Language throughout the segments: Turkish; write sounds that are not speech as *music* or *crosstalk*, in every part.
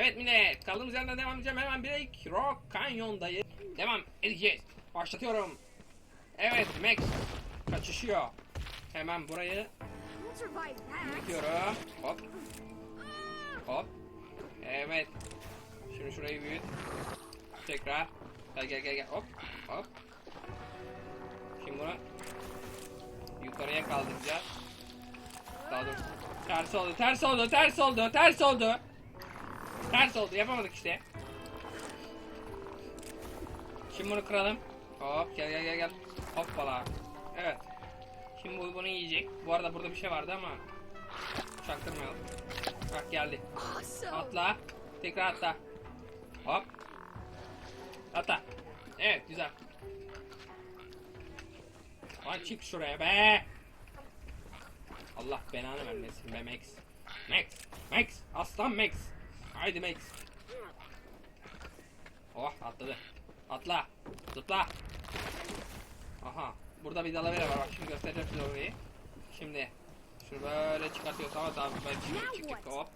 Evet millet kaldığımız yerden devam edeceğim. Hemen bir Rock Canyon'dayız. Devam edeceğiz. Başlatıyorum. Evet Max kaçışıyor. Hemen burayı. Yapıyorum. Hop. Hop. Evet. Şimdi şurayı büyüt. Tekrar. Gel gel gel gel. Hop. Hop. Şimdi bunu yukarıya kaldıracağız. Daha dur. Ters oldu, ters oldu, ters oldu, ters oldu. Ters oldu, yapamadık işte. Şimdi bunu kıralım. Hop, gel gel gel gel. Hoppala. Evet. Şimdi bu bunu yiyecek. Bu arada burada bir şey vardı ama çaktırmayalım. Bak geldi. Atla. Tekrar atla. Hop. Atla. Evet güzel. Lan çık şuraya be. Allah belanı vermesin be Max. Max. Max. Aslan Max. Haydi Max. Oh atladı. Atla. Zıpla. Aha. Burada bir dalavere var. Bak şimdi göstereceğim size orayı. Şimdi. Şunu böyle çıkartıyoruz ama tamam. Ben şimdi çık çık hop.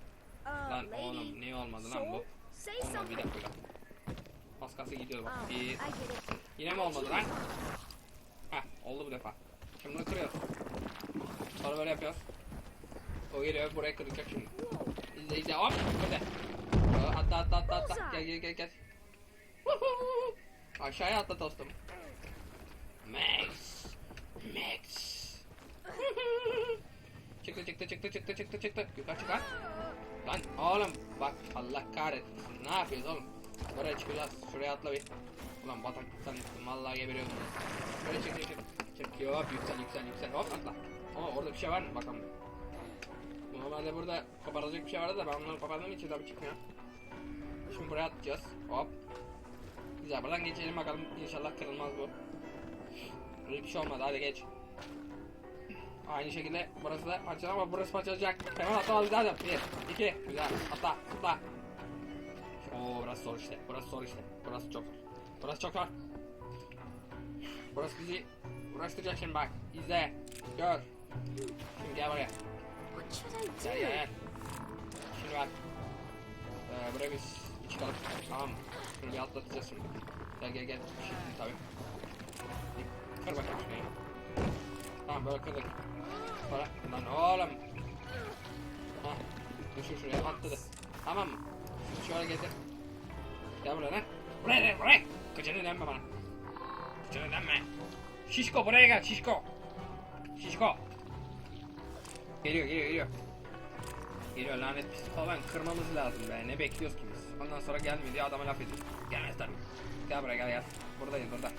Uh, Lan oğlum ne olmadı lan bu? Olmadı bir dakika. kalsın gidiyordu bak. Oh, Bir. Yine mi olmadı lan? Heh oldu bu defa. Şimdi bunu kırıyoruz. Sonra böyle yapıyoruz. O geliyor buraya kıracak şimdi. Hop böyle. Aa, Atla atla atla atla. Gel gel gel gel. *laughs* Aşağıya atla dostum. Max. Max. *laughs* çıktı çıktı çıktı çıktı çıktı çıktı. Yukarı çıkar. Lan oğlum bak Allah kahretsin. Ne yapıyoruz oğlum? Buraya çıkacağız. Şuraya atla bir. Ulan bataklıktan yıktım. Vallahi geberiyorum. Böyle çık çık çık. Çık yok yüksel yüksel yüksel. Hop atla. Ama orada bir şey var mı bakalım. Normalde burada koparılacak bir şey vardı da ben onları kopardığım için tabii çıkmıyor. Şimdi buraya atacağız. Hop. Güzel buradan geçelim bakalım. İnşallah kırılmaz bu. Öyle bir şey olmadı hadi geç. Aynı şekilde burası da parçalı ama burası parçalayacak. Hemen atlamamız lazım. Bir, iki, güzel. Atla, atla. Oo burası zor işte. Burası zor işte. Burası çok zor. Burası çok zor. Burası bizi uğraştıracak şimdi bak. İzle. Gör. Şimdi gel buraya. What should I Gel gel do? gel. Şimdi bak. Ee, buraya biz çıkalım. Tamam mı? Şunu bir atlatacağız şimdi. Gel gel gel. Şimdi tabii. Bir Kır bakayım şurayı. Tamam böyle kırdık. Sonra lan oğlum. Hah. Düşür şuraya atladı. Tamam mı? Şimdi şöyle getir. Gel buraya lan. Buraya gel buraya. Kıçını dönme bana. Kıçını dönme. Şişko buraya gel şişko. Şişko. Geliyor geliyor geliyor. Geliyor lanet pis falan kırmamız lazım be. Ne bekliyoruz ki biz? Ondan sonra gelmiyor diye adama laf ediyoruz. Gelmez tabii. Gel buraya gel gel. Buradayız burada.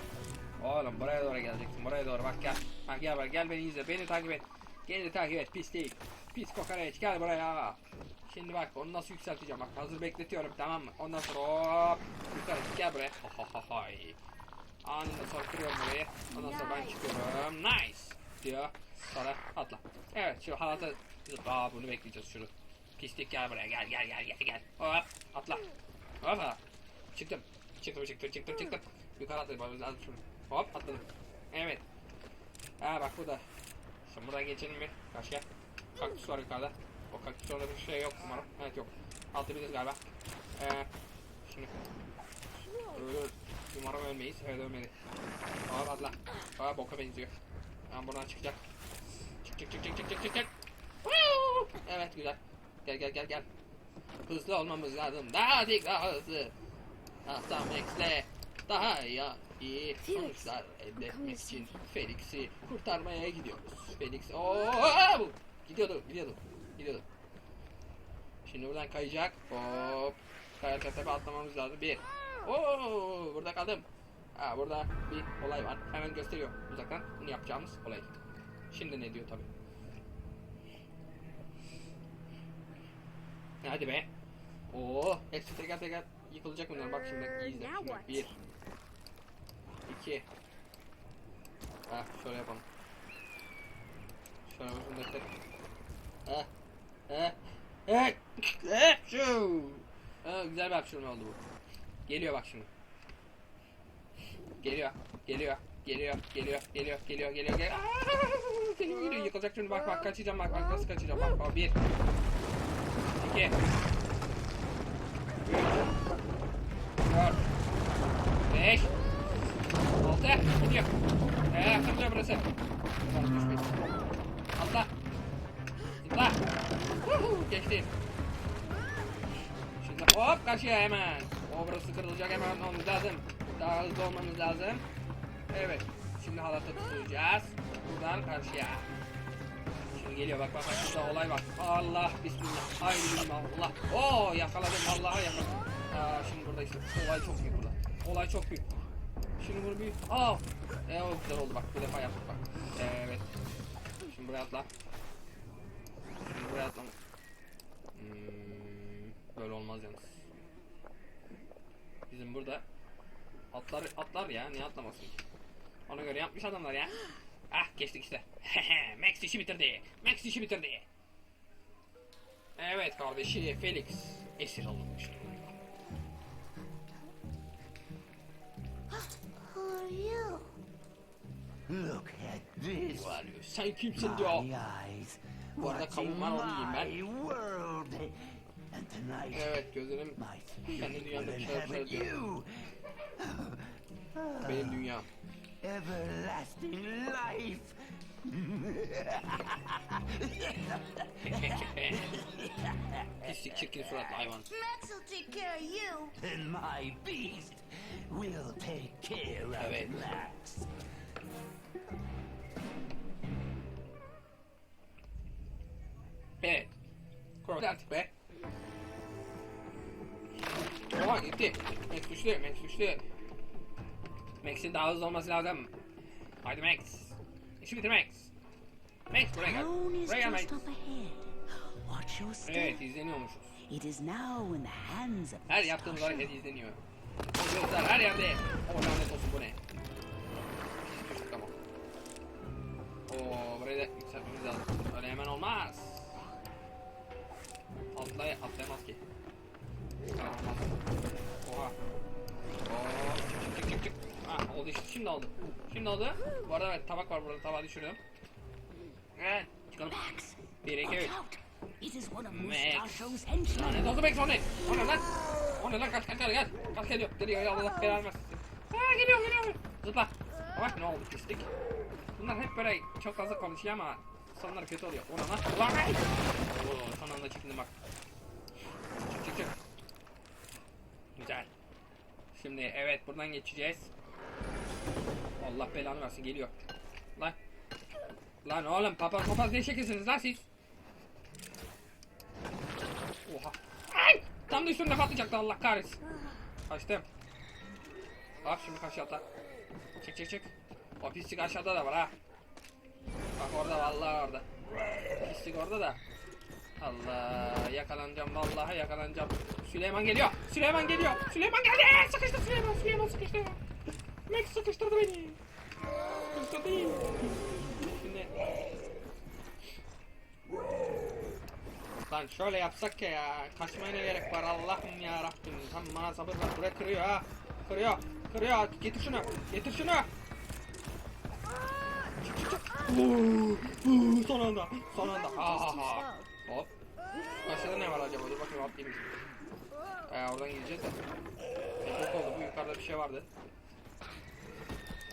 Oğlum buraya doğru geleceksin. Buraya doğru bak gel. Bak gel bak gel beni izle. Beni takip et. Beni takip et pis değil. Pis kokoreç gel buraya. Şimdi bak onu nasıl yükselteceğim bak hazır bekletiyorum tamam mı? Ondan sonra hop yukarı gel buraya. Anında sonra kırıyorum burayı. Ondan sonra ben çıkıyorum. Nice diyor. Sonra atla. Evet şu halata Aa bunu bekleyeceğiz şunu. Pislik gel buraya gel gel gel gel gel. Hop atla. Hop Çıktım. Çıktım çıktım çıktım çıktım. Yukarı atlamamız lazım şunu. Hop atladım. Evet. Ha bak burada. Şimdi buradan geçelim bir. Başka. Kaktüs var yukarıda. O kaktüs orada bir şey yok umarım. Evet yok. Atlayabiliriz galiba. Ee, şimdi. Ölür. Umarım ölmeyiz. Evet ölmedi. Hop atla. Aa boka benziyor. Ha buradan çıkacak. Çık çık çık çık çık çık çık! Evet güzel. Gel gel gel gel. Hızlı olmamız lazım. Daha hızlı daha hızlı. Aslan Max'le daha iyi, iyi sonuçlar elde etmek için. Felix'i kurtarmaya gidiyoruz. Felix ooo gidiyordu gidiyordu gidiyordu. Şimdi buradan kayacak. Hop. Kayarken tabi atlamamız lazım. Bir. Oo burada kaldım. Ha burada bir olay var. Hemen gösteriyor uzaktan bunu yapacağımız olay. Şimdi ne diyor tabi. Hadi be. Oo, hepsi teker teker yıkılacak bunlar. Bak şimdi iyi izle. Şimdi what? bir. iki. Ha şöyle yapalım. Şöyle defter. Ha. Ha. Ha. Ha. Şu. Ha, güzel bir hapşırma oldu bu. Geliyor bak şimdi. Geliyor. Geliyor. Geliyor, geliyor, geliyor, geliyor, geliyor, geliyor. Aa, geliyor, geliyor. Yıkılacak şimdi. Bak bak kaçacağım. Bak bak nasıl kaçacağım. Bak bak. Bir. İki. Üç. Dört. Beş. Altı. Gidiyor. Eee yakınca burası. Tamam düşmeyin. Atla. Atla. Geçti. Şimdi hop kaçıyor hemen. O burası kırılacak hemen olmamız lazım. Daha hızlı olmamız lazım. Evet. Şimdi halata tutacağız. Buradan karşıya. Şimdi geliyor bak bak bak şurada olay var. Allah bismillah. Haydi bismillah Allah. Oo yakaladım Allah'a yakaladım. Aa, şimdi burada işte olay çok büyük burada. Olay çok büyük. Şimdi bunu bir... Aa! E, o güzel oldu bak bu defa yaptık bak. Evet. Şimdi buraya atla. Şimdi buraya atla. Hmm, böyle olmaz yalnız. Bizim burada atlar atlar ya niye atlamasın ki? Ona göre yapmış adamlar ya. Ah geçtik işte. *laughs* Max işi bitirdi. Max işi bitirdi. Evet kardeşi Felix esir alınmış. Who are you? Look at this. Ya, Sen kimsin diyor. My eyes. Bu arada kavunlar yiyeyim ben. my world. And tonight, Evet gözlerim Kendi dünyamda bir şeyler söylüyor. benim dünyam. Everlasting life. Pislik çirkin suratlı hayvan. Max will take care of you. And my beast will take care of Evet. Max. Evet. Korkut artık be. Oha gitti. Max düştü. Max'in daha hızlı olması lazım. Haydi Max. İşi bitir Max. Max buraya gel. Buraya gel Max. Evet izleniyormuşuz. It is now in the hands of Her yaptığımız hareket izleniyor. Gözler her yerde. O lanet olsun bu ne? Düştük ama. Oo burayı da yükseltmemiz lazım. Öyle hemen olmaz. Atlay atlayamaz ki. Oha. Oo, çık çık çık çık. Ha oldu işte şimdi oldu. Şimdi oldu. Bu arada evet, tabak var burada tabağı düşürdüm. Evet çıkalım. Max, 1 2 3. watch out. It is one of Max. Lanet olsun Max o ne? O ne lan? O ne lan kaç kaç kaç gel. Kaç geliyor. Geliyor ya Allah belanı versin. Ha geliyor geliyor. Zıpla. Bak ne oldu pislik. Bunlar hep böyle çok fazla konuşuyor ama sonları kötü oluyor. Ona lan. Ulan ay! Oo, son anda çekindim bak. Çık çık çık. Güzel. Şimdi evet buradan geçeceğiz. Allah belanı versin geliyor. Lan. Lan oğlum papaz papaz ne şekilsiniz lan siz? Oha. Ay! Tam da üstümde patlayacaktı Allah kahretsin. Kaçtım. Bak şimdi karşı atla. Çık çık çık. O pislik aşağıda da var ha. Bak orada vallahi orada. Pislik orada da. Allah yakalanacağım vallahi yakalanacağım. Süleyman geliyor. Süleyman geliyor. Süleyman geldi. Sıkıştı Süleyman. Süleyman sıkıştı. Max sıkıştırdı beni. Sıkıştırdı. Şimdi Lan şöyle yapsak ya ya. Kaçmaya ne gerek var Allah'ım ya Rabbim. Tam bana sabır ver. Buraya kırıyor ha. Kırıyor. Kırıyor. Getir şunu. Getir şunu. Çık çık çık. Uuu, son anda. Son anda. Ha ha. Hop. Aşağıda ne var acaba? Dur bakayım atlayayım. Ee, oradan gideceğiz de. E, oldu. Bu yukarıda bir şey vardı.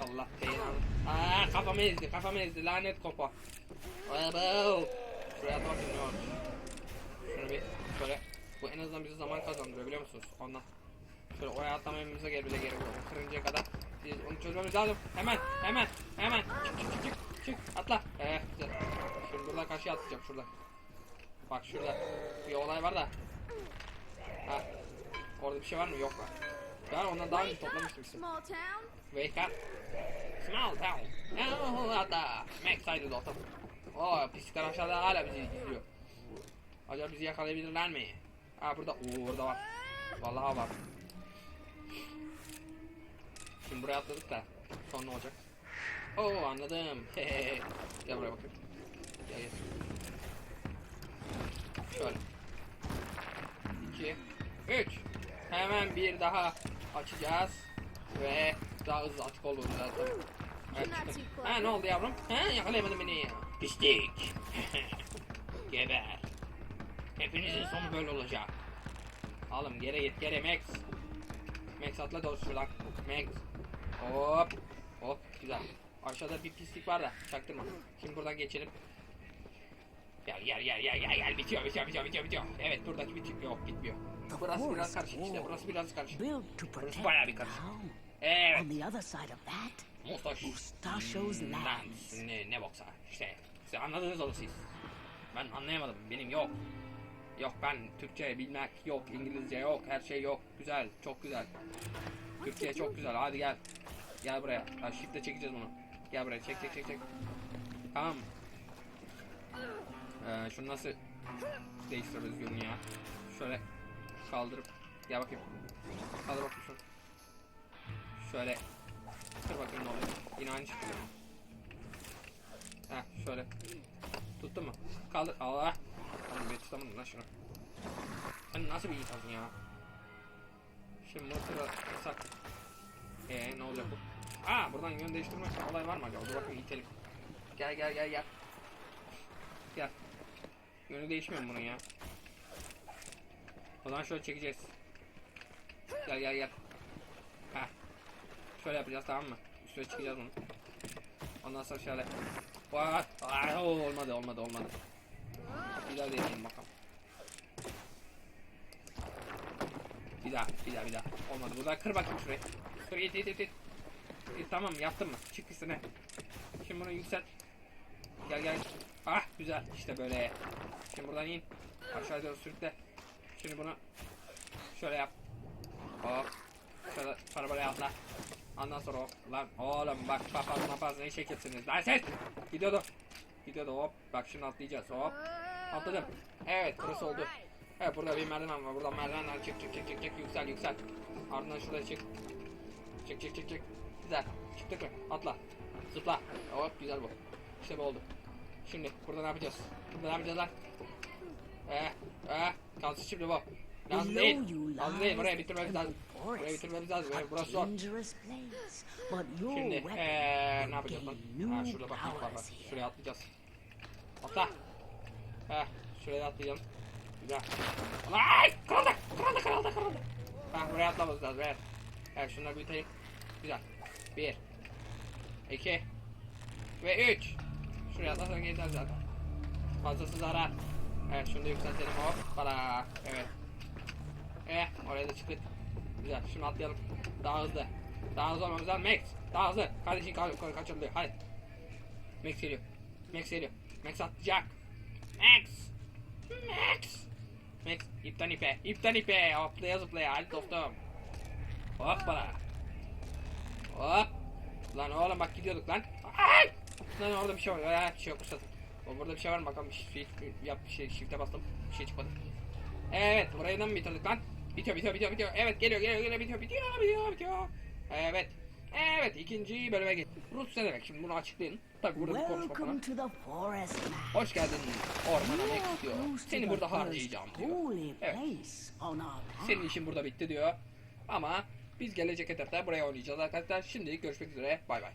Allah aldı. Aa kafamı ezdi. Kafamı ezdi. Lanet kopa. Abo. Şuraya bakayım ne varmış. Şunu bir şöyle. Bu en azından bize zaman kazandırıyor biliyor musunuz? Ondan. Şöyle oraya atlamamıza gel bile gerek yok. Kırıncaya kadar biz onu çözmemiz lazım. Hemen, hemen, hemen. Çık çık çık çık. Atla. Eh güzel. Şimdi buradan karşıya atlayacağım şurada. Bak şurada. Bir olay var da. Ha. Orada bir şey var mı? Yok var. Ben ondan daha önce toplamıştım işte. Wake up. Small town. Oh, hatta. Max saydı dostum. Oo pislikler aşağıda hala bizi izliyor. Acaba bizi yakalayabilirler mi? Ha burada. Oo orada var. Vallahi var. Şimdi buraya atladık da. Sonra ne olacak? Oo anladım. *laughs* gel buraya bakayım. Gel gel. Şöyle. 2 3 Hemen bir daha açacağız. Ve daha hızlı açık olur zaten. Çıktım. Ha ne oldu yavrum? Ha yakalayamadın beni. Pislik. *laughs* Geber. Hepinizin sonu böyle olacak. Alım geri git geri Max. Max atla doğru şuradan. Max. Hop. Hop güzel. Aşağıda bir pislik var da çaktırma. Şimdi buradan geçelim. Gel gel gel gel gel gel bitiyor bitiyor bitiyor bitiyor bitiyor. Evet buradaki bitiyor yok bitmiyor. Burası biraz karışık işte burası biraz karışık. Protect bayağı bir karışık. Evet. On the other side of that, Mustaş. Mustachio's Hmm, lands. Ne, ne boksa işte. Siz anladınız onu siz. Ben anlayamadım. Benim yok. Yok ben Türkçe bilmek yok. İngilizce yok. Her şey yok. Güzel. Çok güzel. Türkçe çok güzel. Hadi gel. Gel buraya. Ha, shift'le çekeceğiz bunu. Gel buraya. Çek çek çek çek. Tamam. Ee, şunu nasıl değiştiririz yönünü ya? Şöyle kaldırıp gel bakayım. Kaldır bakayım şunu. Şöyle Kır bakayım ne oluyor. Yine aynı şekilde. Heh şöyle. Tuttun mu? Kaldır. Allah. Oğlum bir tutamadım lan şunu. Sen nasıl bir insansın ya? Şimdi bunu kırarsak. Eee ne olacak bu? Aa buradan yön değiştirme olay var mı acaba? Dur bakayım itelim. Gel gel gel gel. Gel. Yönü değişmiyor bunun ya? O zaman şöyle çekeceğiz. Gel gel gel. Şöyle yapacağız tamam mı? Üstüne çıkacağız bunu. Ondan sonra şöyle. Ay, oo, olmadı olmadı olmadı. Bir daha deneyelim bakalım. Bir daha bir daha bir daha. Olmadı. Buradan kır bakayım şurayı. Kır it it it it. İt, tamam yaptın mı? Çık üstüne. Şimdi bunu yükselt. Gel gel. Ah güzel. İşte böyle. Şimdi buradan in. Aşağı doğru sürükle. Şimdi bunu şöyle yap. Hop. Şöyle parabolaya atla. Ondan sonra hop. Lan oğlum bak papaz mapaz ne şekilsiniz lan siz. Gidiyordu. Gidiyordu hop. Bak şimdi atlayacağız hop. Atladım. Evet burası oldu. Evet burada bir merdiven var. Buradan merdivenden çık çık çık çık çık yüksel yüksel. Ardından şuraya çık. Çık çık çık çık. Güzel. Çıktık mı? Atla. Zıpla. Hop güzel bu. İşte bu oldu. Şimdi burada ne yapacağız? Burada ne yapacağız lan? Eh, eh, kalsın şimdi bu. Lazım değil. Lazım değil. Burayı lies bitirmemiz lazım. Burayı forest. bitirmemiz lazım. Evet, burası zor. Şimdi eee ne yapacağız lan? Ha şurada bak var bak. Şuraya atlayacağız. Atla. Heh şuraya atlayacağım. Güzel. Ay kırıldı kırıldı kırıldı kırıldı. Ha buraya atlamamız lazım evet. Evet şunları büyütelim. Güzel. Bir. iki Ve üç. Şuraya atlarsan yeter zaten. Fazlası zarar. Evet şunu da yükseltelim hop. Bala. Evet. Eh oraya da çıktık. Güzel şimdi atlayalım. Daha hızlı. Daha hızlı olmamız lazım. Max. Daha hızlı. Kardeşin ka ka kaçırılıyor. Hadi. Max geliyor. Max geliyor. Max atlayacak. Max. Max. Max ipten ipe. İpten ipe. Hoplaya zıplaya. Hadi dostum. Hoppala. Hop. Lan oğlum bak gidiyorduk lan. Ay! Lan orada bir şey var. Ha, bir şey yok ıslat. O burada bir şey var mı bakalım. Şey, yap bir şey. Shift'e bastım. Bir şey çıkmadı. Evet burayı da mı bitirdik lan? Bitiyor bitiyor bitiyor bitiyor. Evet geliyor geliyor geliyor bitiyor bitiyor bitiyor bitiyor. Evet. Evet ikinci bölüme geç. Rus ne demek şimdi bunu açıklayın. Tabi burada konuşma falan. Welcome to the forest man. Hoş geldin ormana Max diyor. Seni burada harcayacağım diyor. Evet. Senin işin burada bitti diyor. Ama biz gelecek etapta buraya oynayacağız arkadaşlar. Şimdilik görüşmek üzere. Bay bay.